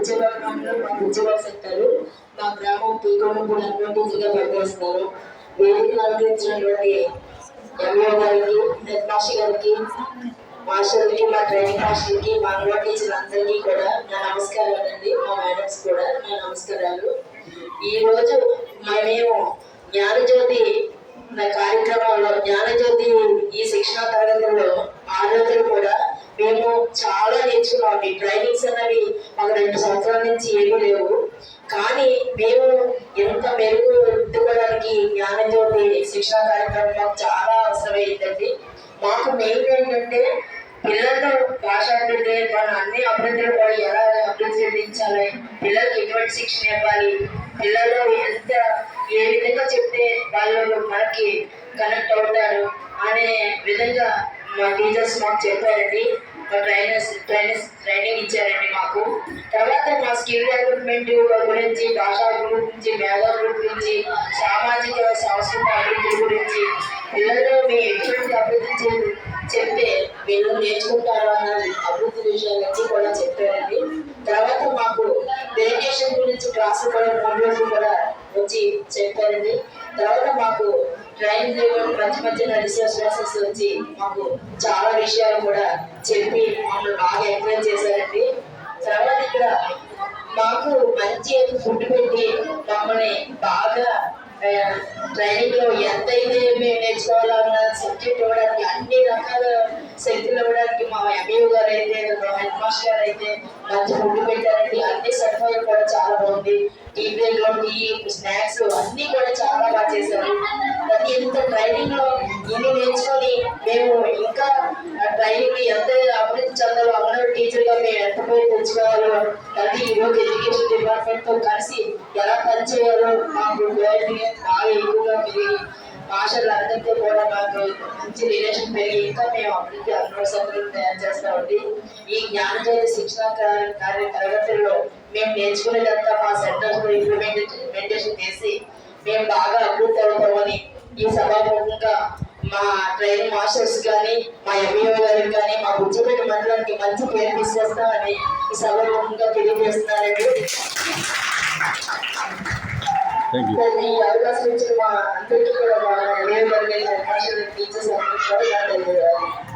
బుచ్చబాబు మా బుచ్చబాబు సెక్టారు మా గ్రామం పీకోణం కూడా అడ్వాంటేజ్గా పనిచేస్తున్నారు. వేదికను అందించినటువంటి ఎంఓ గారికి హెడ్ మాస్టర్ గారికి మాస్టర్కి మా ట్రైనింగ్ మాస్టర్కి మా అంగన్వాడీ టీచర్ అందరికీ కూడా నా నమస్కారాలు అండి. మా మేడమ్స్ కూడా నా నమస్కారాలు. ఈరోజు మేము జ్ఞానజ్యోతి నా కార్యక్రమంలో జ్ఞానజ్యోతి ఈ శిక్షణా తరగతుల్లో ఆ రోజులు కూడా మేము మాకు ట్రైనింగ్స్ అనేవి మాకు రెండు సంవత్సరాల నుంచి ఏమీ లేవు. కానీ మేము ఎంత మెరుగు ఎత్తుకోవడానికి జ్ఞానజ్యోతి శిక్షణ కార్యక్రమం మాకు చాలా అవసరమైందండి. మాకు మెయిన్ ఏంటంటే పిల్లల్లో భాషాభివృద్ధి మన అన్ని అభివృద్ధులు కూడా ఎలా అభివృద్ధి చెందించాలి పిల్లలకి ఎటువంటి శిక్షణ ఇవ్వాలి పిల్లలు ఎంత ఏ విధంగా చెప్తే వాళ్ళు మనకి కనెక్ట్ అవుతారు అనే విధంగా మా టీచర్స్ మాకు చెప్పారండి. మా ట్రైనర్స్ ట్రైనర్స్ ట్రైనింగ్ ఇచ్చారండి మాకు. తర్వాత మా స్కిల్ డెవలప్మెంట్ గురించి భాషా గురించి మేధా గురించి సామాజిక సంస్కృత అభివృద్ధి గురించి పిల్లలు మీ ఎటువంటి అభివృద్ధి చెప్తే వీళ్ళు నేర్చుకుంటారు అన్న అభివృద్ధి విషయాలన్నీ కూడా చెప్పారండి. తర్వాత మాకు డెలిగేషన్ గురించి క్లాసులు కూడా కూడా వచ్చి చెప్పారండి తర్వాత మాకు ట్రైన్ చేయడం మధ్య మధ్యన క్లాసెస్ వచ్చి మాకు చాలా విషయాలు కూడా చెప్పి మమ్మల్ని బాగా ఎంకరేజ్ చేశారండి. తర్వాత ఇక్కడ మాకు మంచి ఫుడ్ పెట్టి మమ్మల్ని బాగా ట్రైనింగ్లో అయితే మేము నేర్చుకోవాలన్న సబ్జెక్ట్ ఇవ్వడానికి అన్ని రకాల శక్తులు ఇవ్వడానికి మా ఎంఏ గారు అయితే మా హెడ్ మాస్టర్ గారు అయితే మంచి ఫుడ్ పెట్టారండి. అన్ని చాలా టీ లో టీ స్నాక్స్ అన్ని కూడా చాలా బాగా చేశారు. ప్రతి ఇంత ట్రైనింగ్లో ఇన్ని నేర్చుకొని మేము ఇంకా ట్రైనింగ్ ఎంత అభివృద్ధి చెందాలో అంగన్వాడీ టీచర్గా మేము ఎంత పోయి తెచ్చుకోవాలో అది ఈరోజు ఎడ్యుకేషన్ డిపార్ట్మెంట్తో కలిసి ఎలా పనిచేయాలో మాకు బాగా ఎక్కువగా పెరిగి భాషలు అందరితో కూడా మాకు మంచి రిలేషన్ పెరిగి ఇంకా మేము అభివృద్ధి అంగన్వాడీ తయారు చేస్తామండి ఈ జ్ఞానజ్యోతి శిక్షణ కార్య- తరగతుల్లో మేము నేర్చుకునేదంతా మా సెంటర్స్లో ఇంప్లిమెంటేషన్ చేసి మేము బాగా అభివృద్ధి అవుతామని ఈ సభాముఖంగా మా ట్రైనింగ్ మాస్టర్స్ కానీ మా ఎంఈఓ గారికి కానీ మా బుజ్జిపేట మండలానికి మంచి పేరు తీసుకొస్తామని ఈ సభాముఖంగా తెలియజేస్తున్నారండి థ్యాంక్ యూ ఈ అవకాశం ఇచ్చిన మా అందరికీ కూడా మా ఎంఈఓ గారికి మాస్టర్ టీచర్స్ అందరికీ కూడా ధన్యవాదాలు